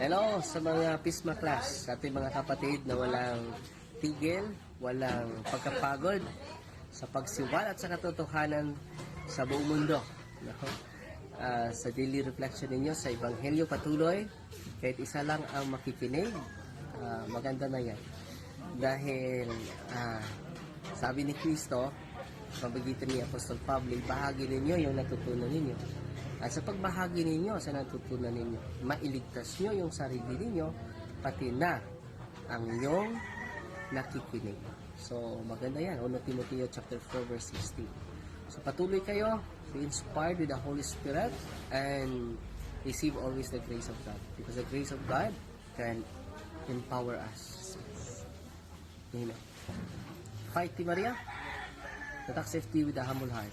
Hello sa mga Pisma class, sa ating mga kapatid na walang tigil, walang pagkapagod sa pagsiwal at sa katotohanan sa buong mundo. No? Ah, sa daily reflection ninyo sa Ebanghelyo patuloy, kahit isa lang ang makikinig, ah, maganda na yan. Dahil ah, sabi ni Kristo, pabagitan ni Apostol Pablo, bahagi ninyo yung natutunan ninyo. At sa pagbahagi ninyo sa natutunan ninyo, mailigtas nyo yung sarili ninyo, pati na ang inyong nakikinig. So, maganda yan. 1 Timoteo chapter 4 verse 16. So, patuloy kayo, be inspired with the Holy Spirit, and receive always the grace of God. Because the grace of God can empower us. Amen. Fight, Ti Maria. Tatak safety with a humble heart.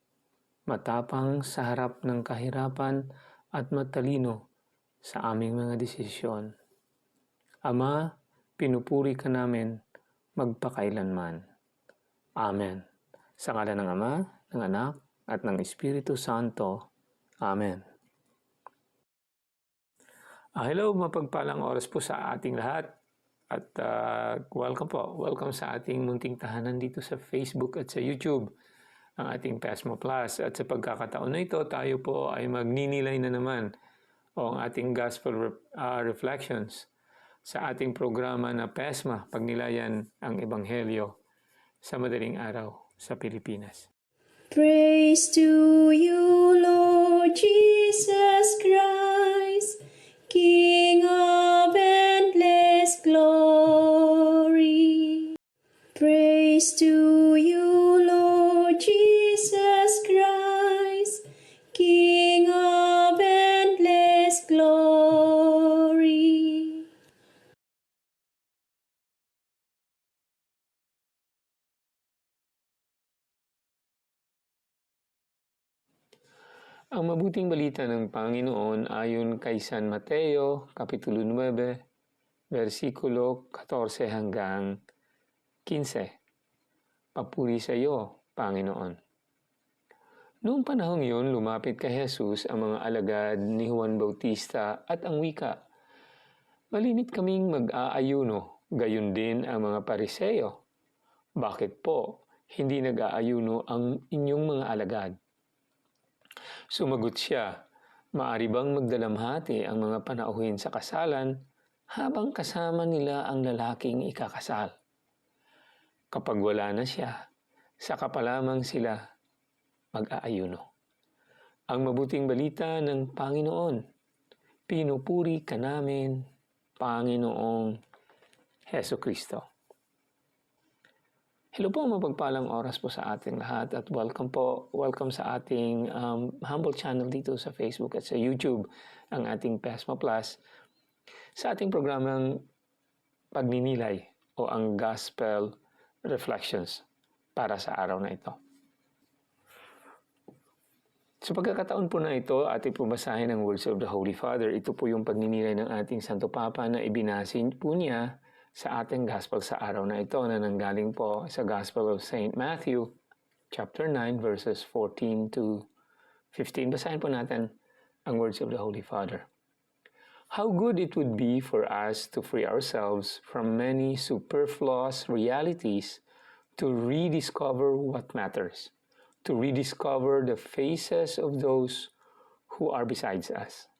matapang sa harap ng kahirapan at matalino sa aming mga desisyon. Ama, pinupuri ka namin magpakailanman. Amen. Sa ngala ng Ama, ng Anak, at ng Espiritu Santo. Amen. Ah, hello, mapagpalang oras po sa ating lahat. At ah, welcome po. Welcome sa ating munting tahanan dito sa Facebook at sa YouTube ang ating PESMO Plus. At sa pagkakataon na ito, tayo po ay magninilay na naman o ang ating Gospel ah, Reflections sa ating programa na PESMA, Pagnilayan ang Ebanghelyo sa madaling araw sa Pilipinas. Praise to you, Lord Jesus Christ, King of endless glory. Praise to you, Lord Ang mabuting balita ng Panginoon ayon kay San Mateo, Kapitulo 9, versikulo 14 hanggang 15. Papuri sa iyo, Panginoon. Noong panahong yun, lumapit kay Jesus ang mga alagad ni Juan Bautista at ang wika. Malimit kaming mag-aayuno, gayon din ang mga pariseyo. Bakit po hindi nag-aayuno ang inyong mga alagad? Sumagot siya, maari bang magdalamhati ang mga panauhin sa kasalan habang kasama nila ang lalaking ikakasal? Kapag wala na siya, saka pa lamang sila mag-aayuno. Ang mabuting balita ng Panginoon, pinupuri ka namin, Panginoong Heso Kristo. Hello po, mapagpalang oras po sa ating lahat at welcome po, welcome sa ating um, humble channel dito sa Facebook at sa YouTube, ang ating PESMA Plus, sa ating programang pagninilay o ang Gospel Reflections para sa araw na ito. Sa pagkakataon po na ito, ating pumasahin ang words of the Holy Father. Ito po yung pagninilay ng ating Santo Papa na ibinasin po niya sa ating Gospel sa araw na ito na nanggaling po sa Gospel of St. Matthew, chapter 9, verses 14 to 15. Basahin po natin ang words of the Holy Father. How good it would be for us to free ourselves from many superfluous realities to rediscover what matters, to rediscover the faces of those who are besides us.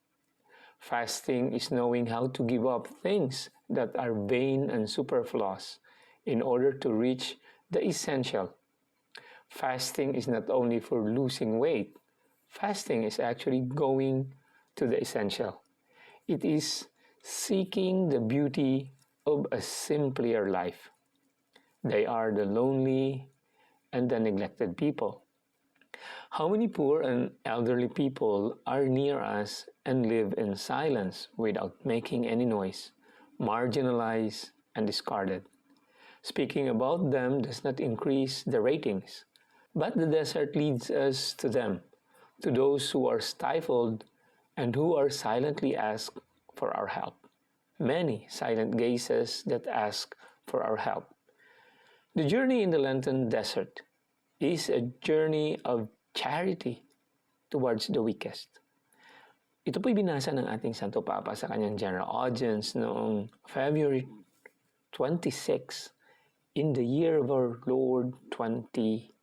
Fasting is knowing how to give up things that are vain and superfluous in order to reach the essential. Fasting is not only for losing weight, fasting is actually going to the essential. It is seeking the beauty of a simpler life. They are the lonely and the neglected people. How many poor and elderly people are near us and live in silence without making any noise, marginalized and discarded? Speaking about them does not increase the ratings, but the desert leads us to them, to those who are stifled and who are silently asked for our help. Many silent gazes that ask for our help. The journey in the Lenten desert is a journey of charity towards the weakest. Ito po'y binasa ng ating Santo Papa sa kanyang general audience noong February 26 in the year of our Lord 2020.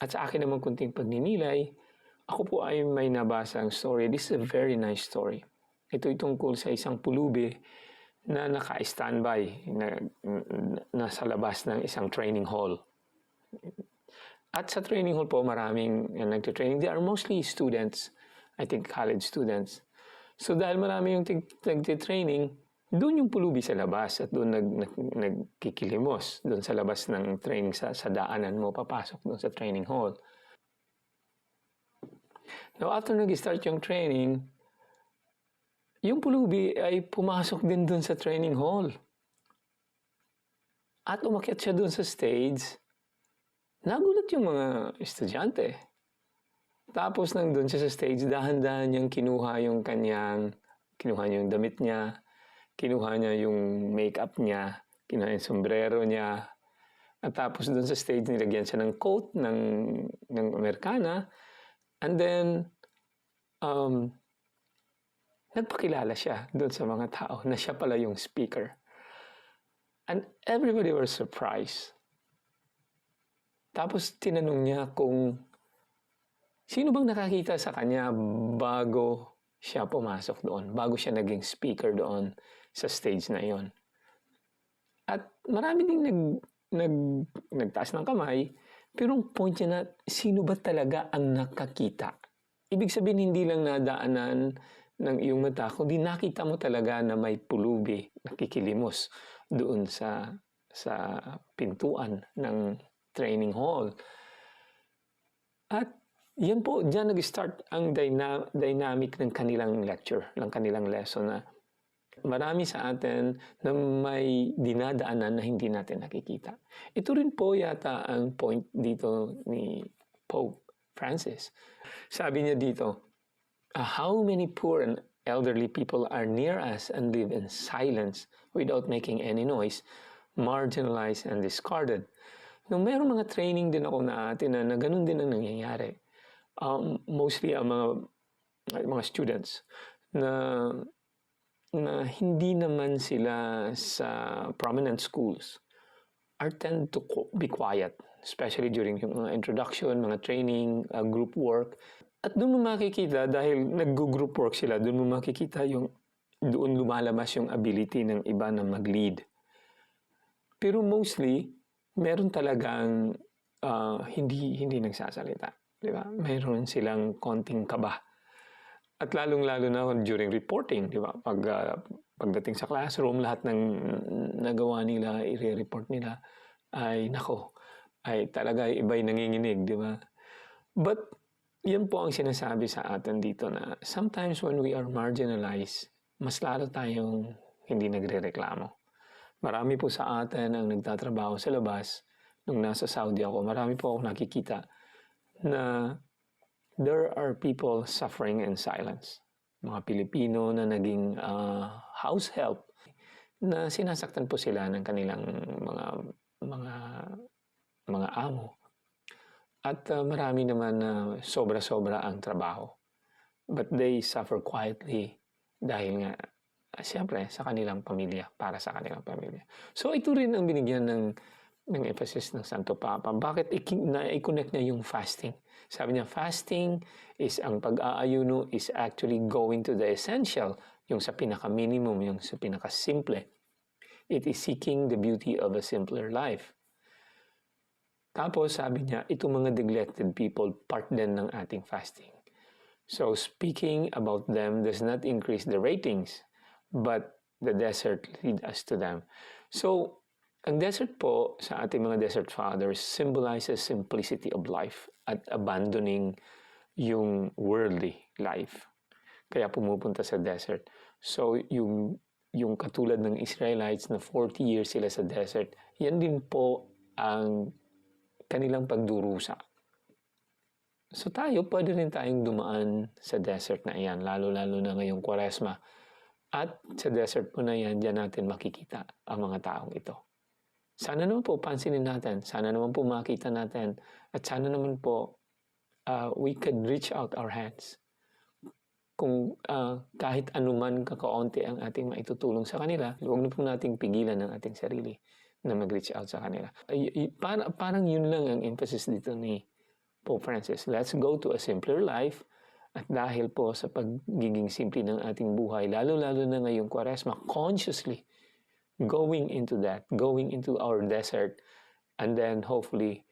At sa akin naman kunting pagninilay, ako po ay may nabasang story. This is a very nice story. Ito'y tungkol sa isang pulubi na naka-standby na, na sa labas ng isang training hall. At sa training hall po, maraming uh, nagtitraining. They are mostly students, I think college students. So dahil marami yung nagtitraining, doon yung pulubi sa labas at doon nag, nag, nagkikilimos doon sa labas ng training sa, sa daanan mo papasok doon sa training hall. Now after nag-start yung training, yung pulubi ay pumasok din doon sa training hall. At umakyat siya doon sa stage, nagulat yung mga estudyante. Tapos nang doon siya sa stage, dahan-dahan niyang kinuha yung kanyang, kinuha niya yung damit niya, kinuha niya yung makeup niya, kinuha yung sombrero niya. At tapos doon sa stage, nilagyan siya ng coat ng, ng Amerikana. And then, um, nagpakilala siya doon sa mga tao na siya pala yung speaker. And everybody was surprised. Tapos tinanong niya kung sino bang nakakita sa kanya bago siya pumasok doon, bago siya naging speaker doon sa stage na yon. At marami ding nag, nag, nagtaas ng kamay, pero ang point niya na, sino ba talaga ang nakakita? Ibig sabihin, hindi lang nadaanan ng iyong mata, kundi nakita mo talaga na may pulubi, nakikilimos doon sa sa pintuan ng training hall. At yan po, diyan nag-start ang dyna- dynamic ng kanilang lecture, ng kanilang lesson na marami sa atin na may dinadaanan na hindi natin nakikita. Ito rin po yata ang point dito ni Pope Francis. Sabi niya dito, "Uh, how many poor and elderly people are near us and live in silence without making any noise, marginalized and discarded. Nung meron mga training din ako na atin na, na ganun din ang nangyayari. Um, mostly ang mga mga students na na hindi naman sila sa prominent schools are tend to be quiet, especially during yung mga introduction, mga training, uh, group work. At doon mo makikita, dahil nag-group work sila, doon mo makikita yung doon lumalabas yung ability ng iba na mag-lead. Pero mostly, meron talagang uh, hindi hindi nagsasalita, di ba? Meron silang konting kaba. At lalong-lalo na during reporting, di ba? Pag uh, pagdating sa classroom, lahat ng nagawa nila, i-report nila ay nako, ay talaga iba'y nanginginig, di ba? But yan po ang sinasabi sa atin dito na sometimes when we are marginalized, mas lalo tayong hindi nagre-reklamo. Marami po sa atin ang nagtatrabaho sa labas. Nung nasa Saudi ako, marami po ako nakikita na there are people suffering in silence. Mga Pilipino na naging uh, house help na sinasaktan po sila ng kanilang mga mga mga amo. At uh, marami naman na sobra-sobra ang trabaho. But they suffer quietly dahil nga siyempre sa kanilang pamilya, para sa kanilang pamilya. So ito rin ang binigyan ng ng emphasis ng Santo Papa. Bakit na-connect niya yung fasting? Sabi niya, fasting is ang pag-aayuno is actually going to the essential, yung sa pinaka-minimum, yung sa pinaka-simple. It is seeking the beauty of a simpler life. Tapos sabi niya, itong mga neglected people, part din ng ating fasting. So speaking about them does not increase the ratings, but the desert lead us to them. So, Ang desert po sa ating mga desert fathers symbolizes simplicity of life at abandoning yung worldly life. Kaya pumupunta sa desert. So yung yung katulad ng Israelites na 40 years sila sa desert, yan din po ang kanilang pagdurusa. So tayo, pwede rin tayong dumaan sa desert na iyan, lalo-lalo na ngayong kwaresma. At sa desert po na yan, dyan natin makikita ang mga taong ito. Sana naman po pansinin natin, sana naman po makita natin, at sana naman po uh, we could reach out our hands. Kung uh, kahit anuman kakaunti ang ating maitutulong sa kanila, huwag na po nating pigilan ang ating sarili na mag-reach out sa kanila. Ay, para, parang yun lang ang emphasis dito ni Pope Francis. Let's go to a simpler life at dahil po sa pagiging simple ng ating buhay, lalo-lalo na ngayong kwaresma, consciously going into that, going into our desert, and then hopefully,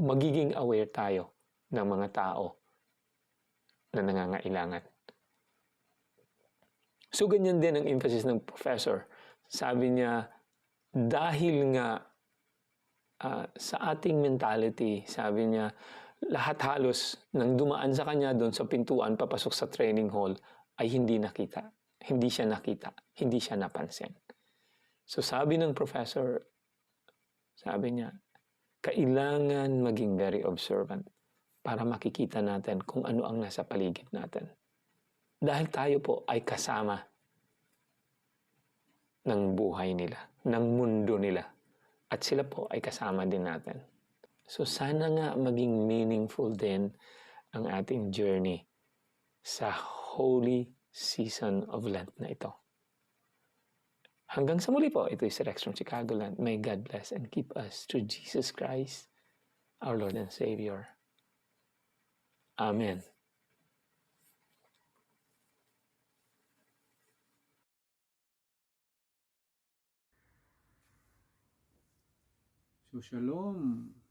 magiging aware tayo ng mga tao na nangangailangan. So, ganyan din ang emphasis ng professor. Sabi niya, dahil nga ah, sa ating mentality, sabi niya, lahat halos nang dumaan sa kanya doon sa pintuan papasok sa training hall ay hindi nakita. Hindi siya nakita. Hindi siya napansin. So sabi ng professor, sabi niya, kailangan maging very observant para makikita natin kung ano ang nasa paligid natin. Dahil tayo po ay kasama ng buhay nila, ng mundo nila. At sila po ay kasama din natin. So sana nga maging meaningful din ang ating journey sa holy season of Lent na ito. Hanggang sa muli po, ito is Rex from Chicagoland. May God bless and keep us through Jesus Christ, our Lord and Savior. Amen. So, shalom.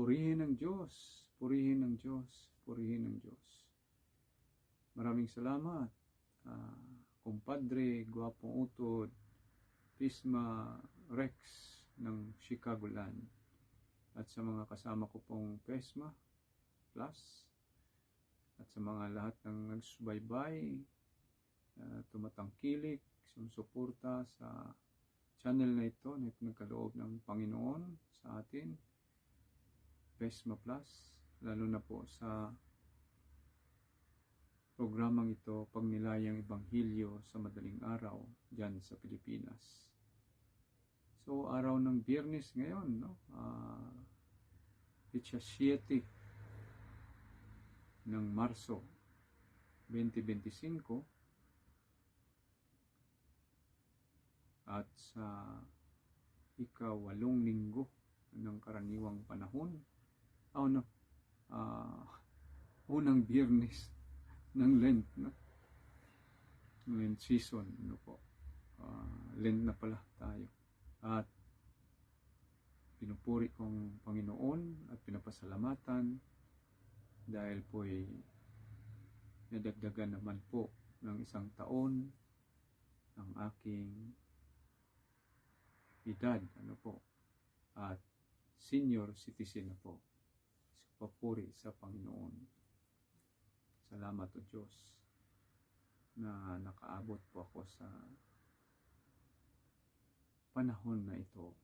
Purihin ng Diyos. Purihin ng Diyos. Purihin ng Diyos. Maraming salamat. ah, kumpadre, Gwapong Utod, Pisma Rex ng Chicago Land. At sa mga kasama ko pong Pesma Plus. At sa mga lahat ng nagsubaybay, ah, tumatangkilik, sumusuporta sa channel na ito na pinagkaloob ng Panginoon sa atin, Pesma Plus, lalo na po sa programang ito, Pagnilayang Ebanghelyo sa Madaling Araw, dyan sa Pilipinas. So, araw ng biyernes ngayon, no? Uh, Pitsa 7 ng Marso 2025, at sa ikawalong linggo ng karaniwang panahon. Oh no, ah, unang biyernes ng Lent, no? Lent season, ano po. Ah, Lent na pala tayo. At pinupuri kong Panginoon at pinapasalamatan dahil po'y nadagdagan naman po ng isang taon ang aking edad, ano po, at senior citizen na po. Papuri sa Panginoon. Salamat o Diyos na nakaabot po ako sa panahon na ito.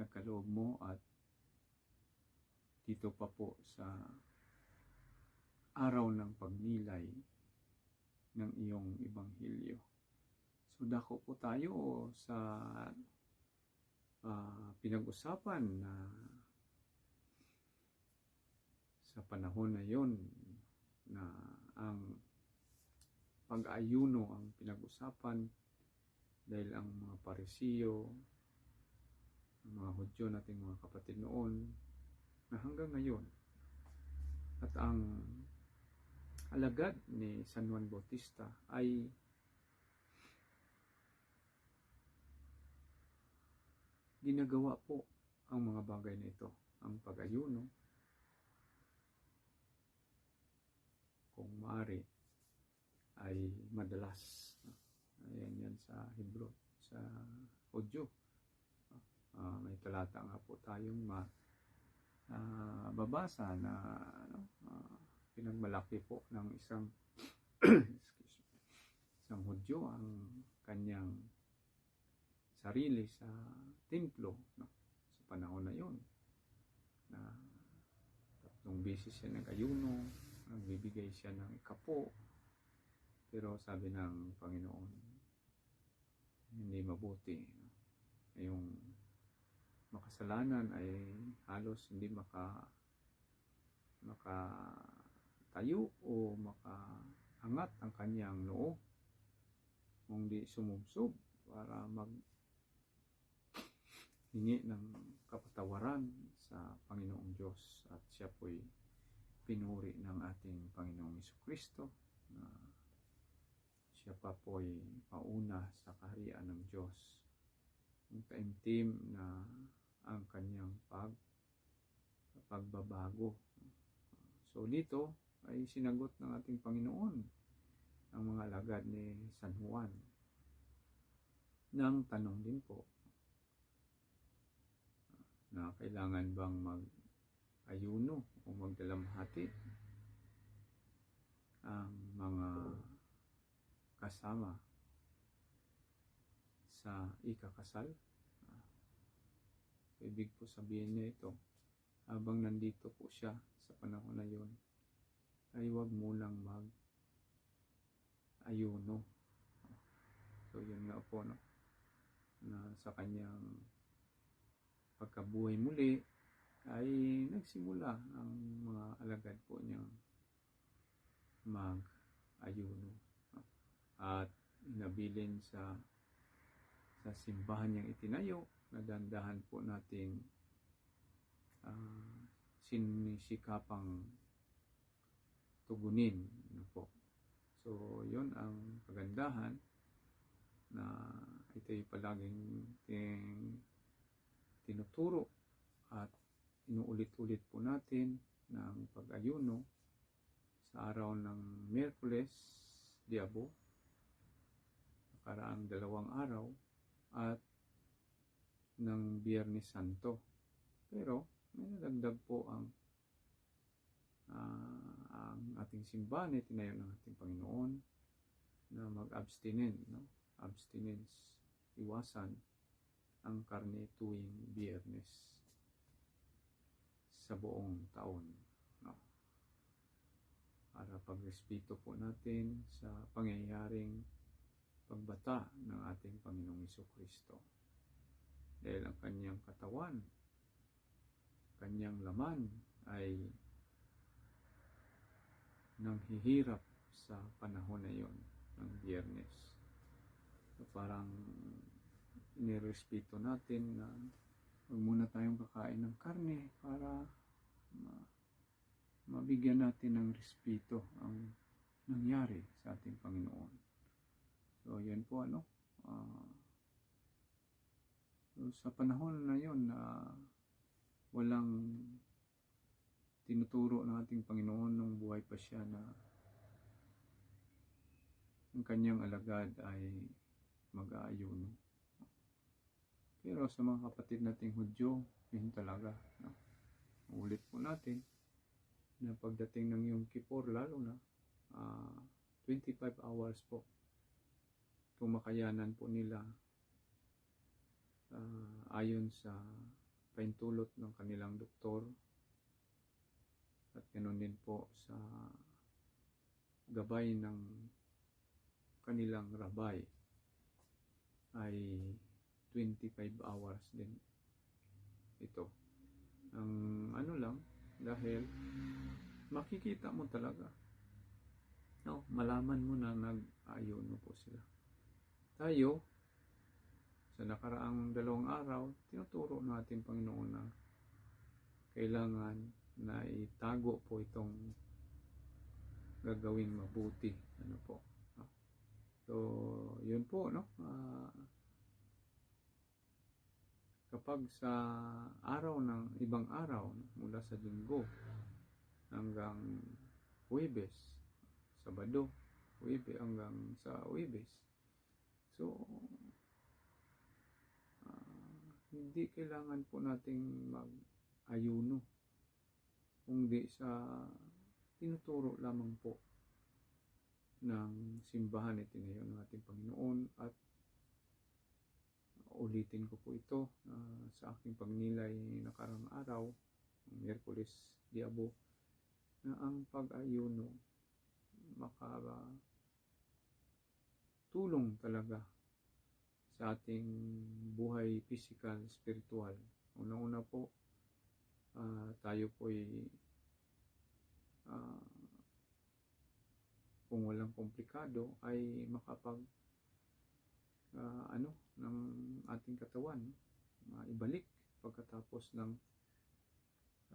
Nagkaloob mo at dito pa po sa araw ng pagnilay ng iyong ebanghelyo. So dako po tayo sa ah, pinag-usapan na sa panahon na yon na ang pag-ayuno ang pinag-usapan dahil ang mga parisiyo, ang mga Hudyo nating mga kapatid noon na hanggang ngayon at ang alagad ni San Juan Bautista ay ginagawa po ang mga bagay na ito. Ang pag-ayuno, kung maaari, ay madalas. Ayan yan sa Hebrew. sa Hudyo. Ah, may talata nga po tayong ma ah, babasa na ano, ah, pinagmalaki po ng isang excuse me, isang Hudyo ang kanyang sarili sa templo no? sa panahon na yon na tatlong beses siya nag-ayuno nagbibigay siya ng ikapo. Pero sabi ng Panginoon hindi mabuti. Yung makasalanan ay halos hindi maka maka tayo o makaangat ang kanyang noo. Kung di sumubsob para mag hingi ng kapatawaran sa Panginoong Diyos at siya po'y pinuri ng ating Panginoong Kristo na siya pa po'y mauna sa kaharian ng Diyos. Yung taimtim na ang kanyang pag pagbabago. So dito ay sinagot ng ating Panginoon ang mga alagad ni San Juan. Ng tanong din po na kailangan bang mag-ayuno o magdalamhati ang mga kasama sa ikakasal. Ah, So, ibig po sabihin niya ito, habang nandito po siya sa panahon na yon, ay huwag munang mag ayuno. So, yun nga po, no? na sa kanyang pagkabuhay muli ay nagsimula ang mga alagad po niyang mag-ayuno at inabilin sa sa simbahan niyang itinayo na dandahan po nating ah, sinisikapang tugunin ano po. So, yun ang kagandahan na ito'y palaging ting, tinuturo at inuulit-ulit po natin ng pag-ayuno sa araw ng Miyerkules, Diabo, nakaraang dalawang araw, at ng Biyernes Santo. Pero may nadagdag po ang ah, ang ating simbahan ay tinayo ng ating Panginoon na mag-abstinent, no? Abstinence, iwasan ang karne tuwing Biyernes sa buong taon. No? Para pagrespeto po natin sa pangyayaring pagbata ng ating Panginoong Iso Kristo. Dahil ang kanyang katawan, kanyang laman ay nanghihirap sa panahon na yon ng biyernes. So, parang inirespeto natin na huwag muna tayong kakain ng karne para ma- mabigyan natin ng respeto ang nangyari sa ating Panginoon. So, yan po ano. ah, so, sa panahon na yon na walang tinuturo ng ating Panginoon nung buhay pa siya na ang kanyang alagad ay mag-aayuno. Pero sa mga kapatid nating Hudyo, yun talaga. No? Ulit po natin na pagdating ng yung Kippur, lalo na ah, 25 hours po kung makayanan po nila ah, ayon sa paintulot ng kanilang doktor at ganoon din po sa gabay ng kanilang rabay ay 25 hours din. Ito. Ang ano lang dahil makikita mo talaga. No, malaman mo na nag-ayuno po sila. Tayo sa nakaraang dalawang araw tinuturo natin Panginoon na kailangan na itago po itong gagawing mabuti. Ano po? So yun po no? Ah, kapag sa araw ng ibang araw mula sa linggo hanggang Huwebes Sabado Huwebe hanggang sa Huwebes so hindi kailangan po nating mag-ayuno. Kundi sa tinuturo lamang po ng simbahan itinayo ng ating Panginoon at ulitin ko po ito ah, sa aking pagnilay nakarang araw, Miyerkules Diabo, na ang pag-ayuno maka tulong talaga sa ating buhay physical, spiritual. Una-una po, ah, tayo po'y ah, kung walang komplikado ay makapag ah, ano ng ating katawan maibalik pagkatapos ng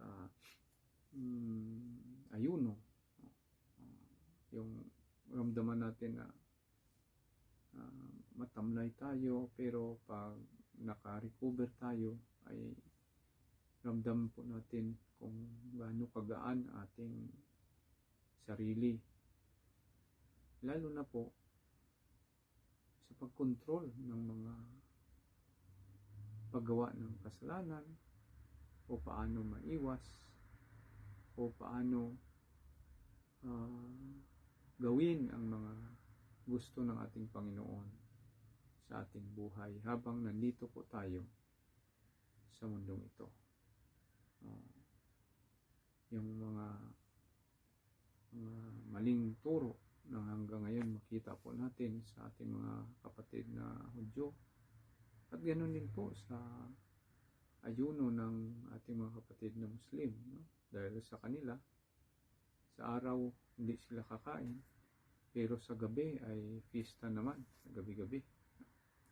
ah, mm, ayuno Ah, yung ramdaman natin na ah, matamlay tayo pero pag naka-recover tayo ay ramdam po natin kung gaano kagaan ating sarili. Lalo na po sa pagkontrol ng mga paggawa ng kasalanan o paano maiwas o paano ah, gawin ang mga gusto ng ating Panginoon sa ating buhay habang nandito po tayo sa mundong ito. Ah, yung mga mga maling turo na hanggang ngayon makita po natin sa ating mga kapatid na Hudyo. At ganoon din po sa ayuno ng ating mga kapatid na Muslim no? dahil sa kanila sa araw hindi sila kakain pero sa gabi ay fiesta naman sa gabi-gabi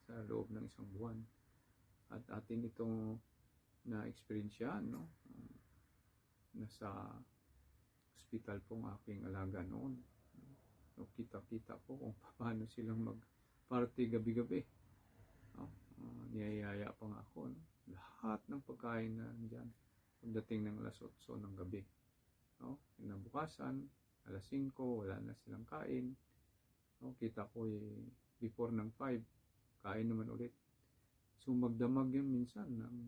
sa loob ng isang buwan. At atin itong na eksperensyaan no nasa hospital pong aking alaga noon no, kita-kita ko kung paano silang mag-party gabi-gabi no? Ah, niyayaya pa nga ako no? lahat ng pagkain na dyan pagdating ng alas 8 ng gabi no? kinabukasan alas 5 wala na silang kain no? kita ko eh, before ng 5 kain naman ulit so magdamag yun minsan ng,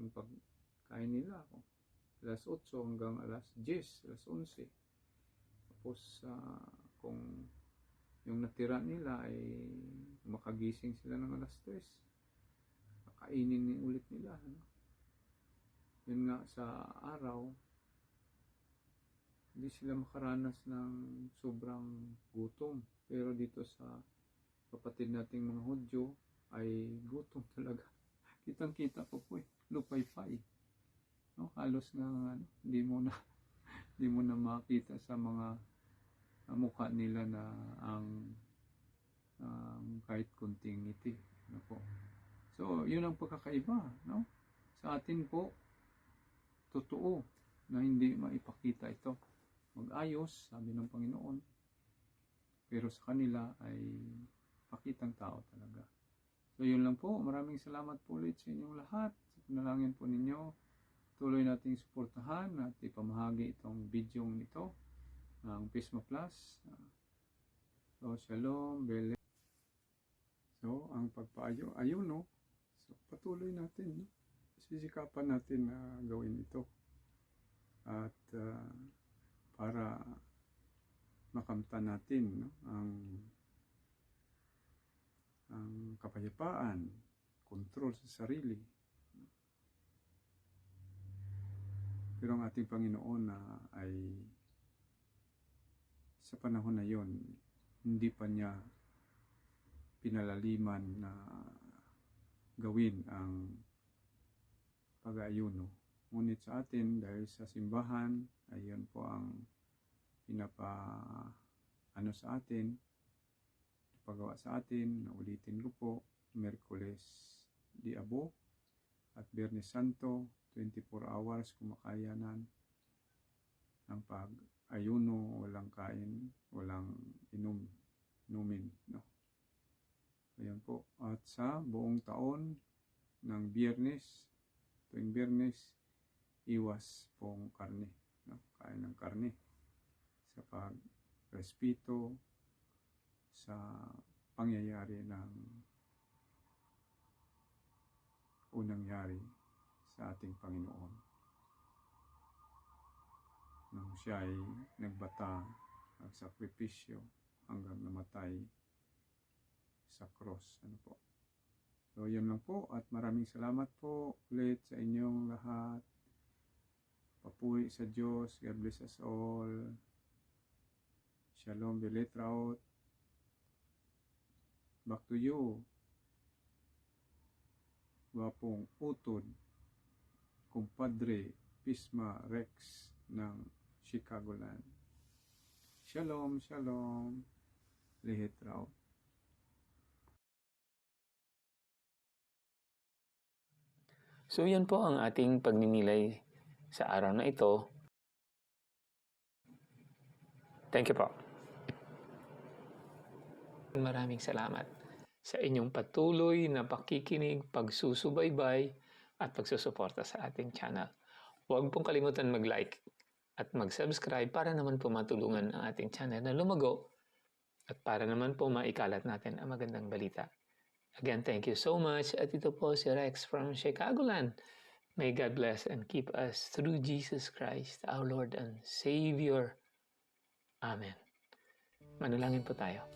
ng pagkain nila ako alas 8 hanggang alas 10 alas 11 tapos ah, kung yung natira nila ay makagising sila ng alas 3 kakainin ni ulit nila ano? yun nga sa araw hindi sila makaranas ng sobrang gutom. Pero dito sa kapatid nating mga Hudyo ay gutom talaga. Kitang kita ko po eh. Lupay-pay. No halos nga ano hindi mo na hindi mo na makita sa mga uh, mukha nila na ang ang kahit kunting ngiti ano po. So yun ang pagkakaiba no? Sa atin po totoo na hindi maipakita ito. Mag-ayos sabi ng Panginoon pero sa kanila ay pakitang tao talaga. So yun lang po. Maraming salamat po ulit sa inyong lahat. Sa panalangin po ninyo. Tuloy nating suportahan at ipamahagi itong video nito ng Pisma Plus. So, shalom, bele. So, ang pagpaayo, ayuno. So, patuloy natin. No? Sisikapan natin na gawin ito. At ah, para makamtan natin no? ang ang kapayapaan, kontrol sa sarili, Pero ang ating Panginoon na ay sa panahon na yon hindi pa niya pinalaliman na gawin ang pag-aayuno. Ngunit sa atin, dahil sa simbahan, ayun po ang pinapa ano sa atin, pagawa sa atin, naulitin ko po, Merkules di Abo at Biyernes Santo, 24 hours kumakayanan ng pag-ayuno, walang kain, walang inom, inumin, no? Ayan po. At sa buong taon ng biyernes, tuwing biyernes, iwas pong karne, no? Kain ng karne sa pag-respeto sa pangyayari ng unang yari sa ating Panginoon. Nang siya ay nagbata, nagsakripisyo hanggang namatay sa cross. Ano po? So, yun lang po at maraming salamat po ulit sa inyong lahat. Papuri sa Diyos. God bless us all. Shalom, Beletraut. Back to you. Gwapong utod. Kumpadre Pisma Rex ng Chicagoland. Shalom, shalom. Lehetraut. So yan po ang ating pagninilay sa araw na ito. Thank you po. Maraming salamat sa inyong patuloy na pakikinig, pagsusubaybay at pagsusuporta sa ating channel. Huwag pong kalimutan mag-like at mag-subscribe para naman po matulungan ang ating channel na lumago at para naman po maikalat natin ang magandang balita. Again, thank you so much. At ito po si Rex from Chicagoland. May God bless and keep us through Jesus Christ, our Lord and Savior. Amen. Manalangin po tayo.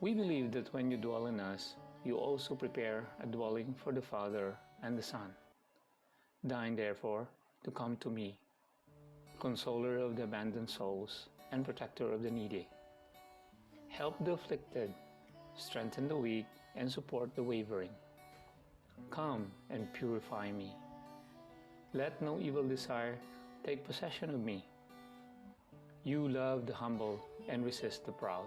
We believe that when you dwell in us, you also prepare a dwelling for the Father and the Son. Deign, therefore, to come to me, consoler of the abandoned souls and protector of the needy. Help the afflicted, strengthen the weak, and support the wavering. Come and purify me. Let no evil desire take possession of me. You love the humble and resist the proud.